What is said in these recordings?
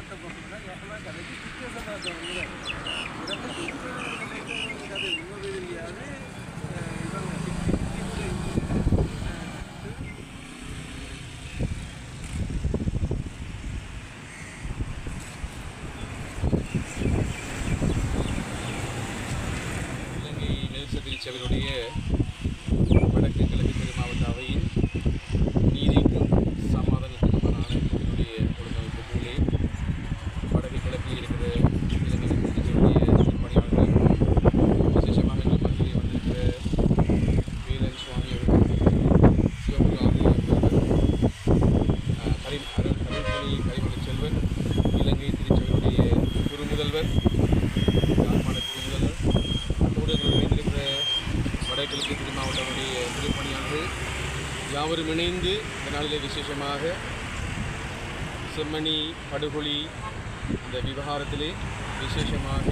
ఆంధ్రప్రదేశ్లో ఎక్కడా కదా సిచ్యువేషన్ అది ఉన్నది ఇదంతా సిచ్యువేషన్ కదా ఉన్నది అని இலங்கை நெல் சதுரி செவருடைய யாவரும் இணைந்து இந்த நாளிலே விசேஷமாக செம்மணி படுகொலி அந்த விவகாரத்திலே விசேஷமாக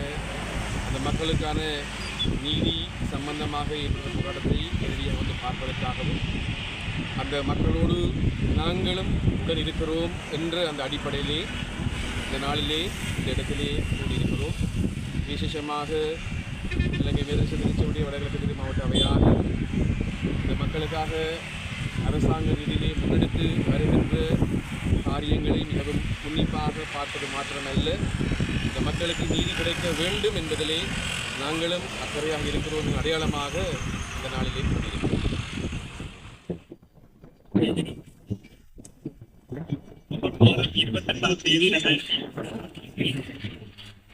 அந்த மக்களுக்கான நீதி சம்பந்தமாக ஏற்பட்ட போராட்டத்தை இறுதியாக வந்து பார்ப்பதற்காகவும் அந்த மக்களோடு நாங்களும் உடன் இருக்கிறோம் என்ற அந்த அடிப்படையிலே இந்த நாளிலே இந்த இடத்திலே கூடியிருக்கிறோம். விசேஷமாக இலங்கை வேறு திருச்சபடி வடகிழக்கு மாவட்ட அவையாக இந்த மக்களுக்காக அரசாங்க ரீதியிலே முன்னெடுத்து வருகின்ற காரியங்களை மிகவும் உன்னிப்பாக பார்ப்பது மாத்திரமல்ல. இந்த மக்களுக்கு நீதி கிடைக்க வேண்டும் என்பதிலே நாங்களும் அக்கறையாக இருக்கிறோம் அடையாளமாக இந்த நாளிலே கொண்டிருக்கிறோம் இருபத்தெட்டாம் தேதி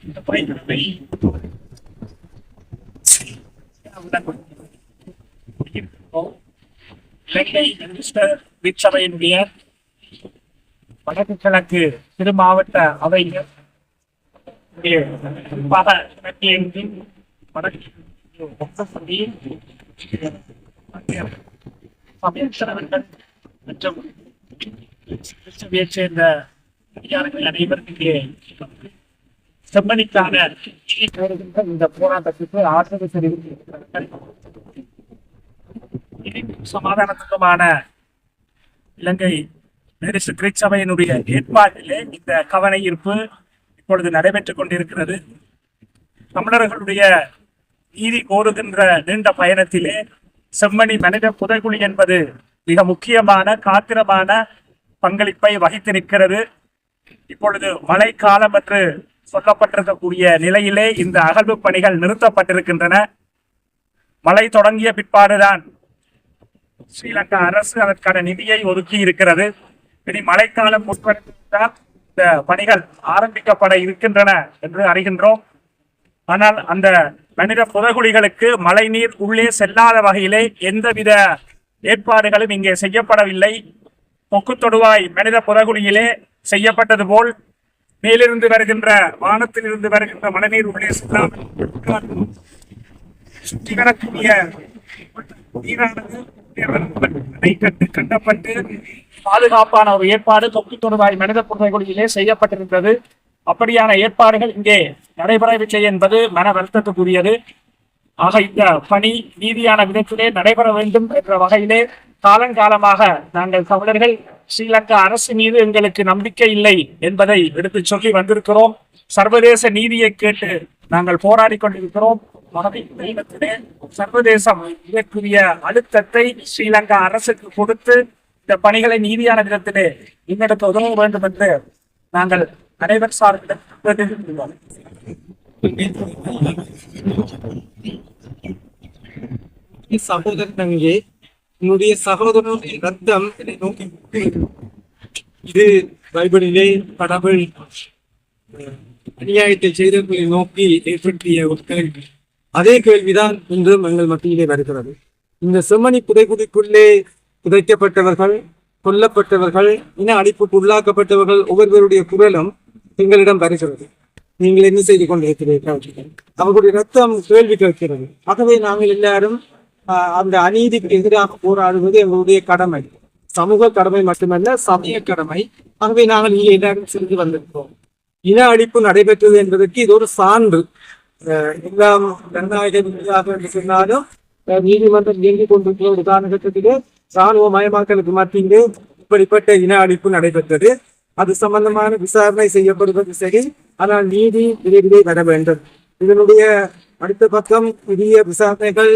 இந்த பயணத்தை இலங்கை வடக்கு கிழக்கு திரு மாவட்ட அவையில் பல வடக்கு சமயத்தினர்கள் மற்றும் கிறிஸ்தவையைச் சேர்ந்த அதிகாரிகள் செம்மணிக்கான இந்த போராட்டத்திற்கு ஆதரவு தெரிவித்திருக்கிறார்கள். நீதிக்கும் சமாதானத்துக்குமான இலங்கை நேரிசு கிறிஸ்தவையினுடைய ஏற்பாட்டிலே இந்த கவன ஈர்ப்பு இப்பொழுது நடைபெற்றுக் கொண்டிருக்கிறது. தமிழர்களுடைய நீதி கோருகின்ற நீண்ட பயணத்திலே செம்மணி மனித புதைகுழி என்பது மிக முக்கியமான காத்திரமான பங்களிப்பை வகித்து நிற்கிறது இப்பொழுது மழை காலம் என்று சொல்லப்பட்டிருக்கக்கூடிய நிலையிலே இந்த அகழ்வு பணிகள் நிறுத்தப்பட்டிருக்கின்றன. மழை தொடங்கிய பிற்பாடுதான் ஸ்ரீலங்கா அரசு அதற்கான நிதியை ஒதுக்கி இருக்கிறது. இனி மழைக்காலம் முற்பட்டால் இந்த பணிகள் ஆரம்பிக்கப்பட இருக்கின்றன என்று அறிகின்றோம். ஆனால் அந்த மனித புதகுழிகளுக்கு மழை நீர் உள்ளே செல்லாத வகையிலே எந்தவித ஏற்பாடுகளும் இங்கே செய்யப்படவில்லை. பொக்கு தொடுவாய் மனித புதகுழியிலே செய்யப்பட்டது போல் மேலிருந்து வருகின்ற வானத்தில் இருந்து வருகின்ற மழைநீர் உள்ளே செல்லாமல் சுற்றி வரக்கூடிய நீரானது அணை கட்டப்பட்டு பாதுகாப்பான ஒரு ஏற்பாடு தொக்கு தொடுவாய் மனித புதைகுழியிலே செய்யப்பட்டிருந்தது அப்படியான ஏற்பாடுகள் இங்கே நடைபெறவில்லை என்பது மன வருத்தத்துக்குரியது. ஆக இந்த பணி நீதியான விதத்திலே நடைபெற வேண்டும் என்ற வகையிலே காலங்காலமாக நாங்கள் தமிழர்கள் ஸ்ரீலங்கா அரசு மீது எங்களுக்கு நம்பிக்கை இல்லை என்பதை எடுத்து சொல்லி வந்திருக்கிறோம். சர்வதேச நீதியை கேட்டு நாங்கள் போராடி கொண்டிருக்கிறோம். சர்வதேசம் இதற்குரிய அழுத்தத்தை ஸ்ரீலங்கா அரசுக்கு கொடுத்து இந்த பணிகளை நீதியான விதத்திலே முன்னெடுக்க உதவ வேண்டும் என்று நாங்கள் அனைவர் சார்பிடம் சகோதரன் அங்கே என்னுடைய சகோதரனுடைய ரத்தம் என்னை நோக்கி இது பைபிளிலே கடவுள். அநியாயத்தை செய்தவர்களை நோக்கி ஏற்படுத்திய ஒரு கேள்வி அதே கேள்விதான் இன்றும் எங்கள் மத்தியிலே வருகிறது. இந்த செம்மணி புதைக்குடிக்குள்ளே புதைக்கப்பட்டவர்கள் கொல்லப்பட்டவர்கள் இன அழிப்புக்கு உள்ளாக்கப்பட்டவர்கள் ஒவ்வொருவருடைய குரலும் எங்களிடம் வருகிறது. நீங்கள் என்ன செய்து கொண்டிருக்கிறீர்கள்? அவர்களுடைய ரத்தம் கேள்வி கேட்கிறது. ஆகவே நாங்கள் எல்லாரும் அந்த அநீதிக்கு எதிராக போராடுவது எங்களுடைய கடமை. சமூக கடமை மட்டுமல்ல சமய கடமை. ஆகவே நாங்கள் இங்கே எல்லாரும் சென்று வந்திருக்கிறோம். இன அழிப்பு நடைபெற்றது என்பதற்கு இது ஒரு சான்று. எல்லாம் ஜனநாயகம் என்று சொன்னாலும் நீதிமன்றம் இயங்கிக் கொண்டிருக்கிற ஒரு காலகட்டத்திலே ராணுவ மயமாக்கலுக்கு மத்தியிலே இப்படிப்பட்ட இன அழிப்பு நடைபெற்றது. அது சம்பந்தமான விசாரணை செய்யப்படுவது சரி ஆனால் நீதி விரைவிலே வர வேண்டும். இதனுடைய அடுத்த பக்கம் புதிய விசாரணைகள்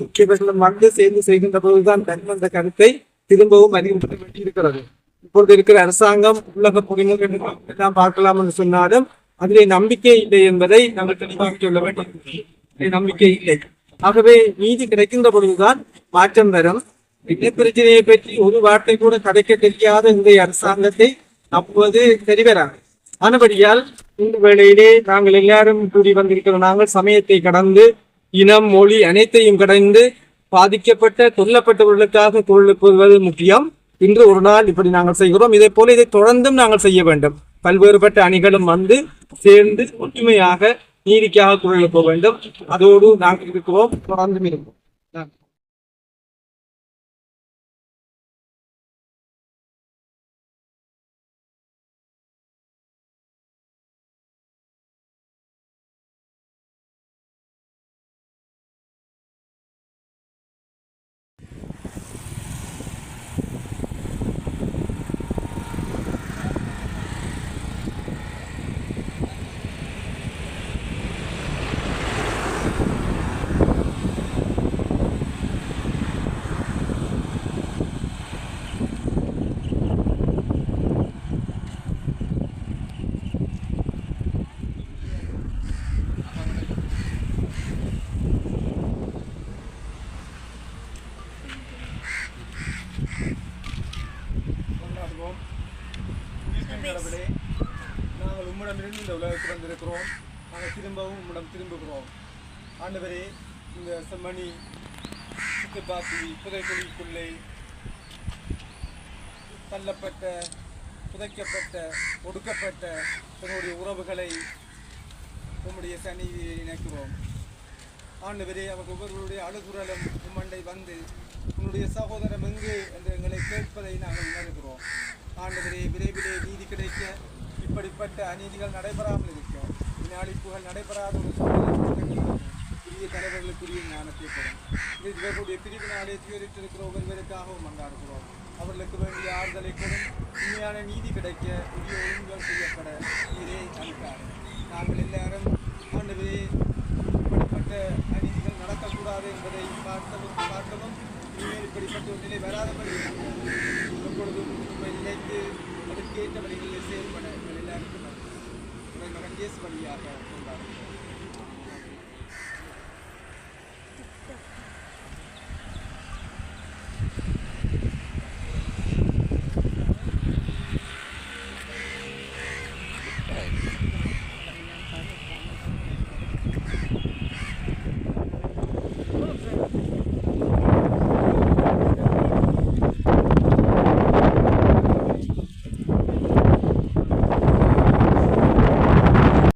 முக்கியவர்களும் வந்து சேர்ந்து செய்கின்ற போதுதான் தன்வந்த கருத்தை திரும்பவும் அறிவுறுத்த வேண்டியிருக்கிறது. இப்பொழுது இருக்கிற அரசாங்கம் உலக பொறிமுறை எல்லாம் பார்க்கலாம் என்று சொன்னாலும் அதிலே நம்பிக்கை இல்லை என்பதை நாங்கள் தெளிவாக சொல்ல வேண்டும். நம்பிக்கை இல்லை. ஆகவே நீதி கிடைக்கின்ற பொழுதுதான் மாற்றம் வரும். இனப்பிரச்சனையை பற்றி ஒரு வார்த்தை கூட கதைக்க தெரியாத இந்த அரசாங்கத்தை நம்புவது தெரிவராங்க ஆனபடியால் இந்த வேளையிலே நாங்கள் எல்லாரும் கூடி வந்திருக்கிறோம். நாங்கள் சமயத்தை கடந்து இனம் மொழி அனைத்தையும் கடந்து பாதிக்கப்பட்ட கொல்லப்பட்டவர்களுக்காக குரல் முக்கியம். இன்று ஒரு நாள் இப்படி நாங்கள் செய்கிறோம். இதே போல இதை தொடர்ந்தும் நாங்கள் செய்ய வேண்டும். பல்வேறுபட்ட அணிகளும் வந்து சேர்ந்து ஒற்றுமையாக நீதிக்காக குரல் எழுப்ப வேண்டும். அதோடு நாங்கள் இருக்கிறோம். தொடர்ந்தும் இருப்போம். உம்மிடமிருந்து இந்த உலகத்தில் வந்திருக்கிறோம். நாங்கள் திரும்பவும் உம்மிடம் திரும்புகிறோம். ஆண்டவரே இந்த செம்மணி சுத்துப்பாத்தி புதைக்குழிக்குள்ளே தள்ளப்பட்ட புதைக்கப்பட்ட ஒடுக்கப்பட்ட தன்னுடைய உறவுகளை உம்முடைய சந்நிதியை இணைக்கிறோம். ஆண்டவரே அவர் ஒவ்வொருவருடைய அழுகுரலும் உம்மண்டை வந்து உன்னுடைய சகோதரம் எங்கு என்று எங்களை கேட்பதை நாங்கள் உணர்கிறோம். ஆண்டவரே விரைவிலே நீதி கிடைக்க இப்படிப்பட்ட அநீதிகள் நடைபெறாமல் இருக்கும் வினாளிப்புகள் நடைபெறாத ஒரு சூழ்நிலை புதிய தலைவர்களுக்குரிய ஞானத்தை பெறும். இது இவர்களுடைய பிரிவினாலே துயரிட்டிருக்கிற ஒவ்வொருவருக்காகவும் கொண்டாடுகிறோம் அவர்களுக்கு வேண்டிய ஆறுதலை கொடுக்கும் உண்மையான நீதி கிடைக்க புதிய ஒழுங்குகள் செய்யப்பட இதே அளித்தார் நாங்கள் எல்லாரும் ஆண்டவரே இப்படிப்பட்ட அநீதிகள் நடக்கக்கூடாது என்பதை பார்த்தவும் பார்க்கவும் இனிமேல் இப்படிப்பட்ட ஒரு நிலை வராதபடி இப்பொழுதும் உண்மை நினைத்து அதற்கேற்ற வழிகளில் செயல்பட मगर ये बढ़िया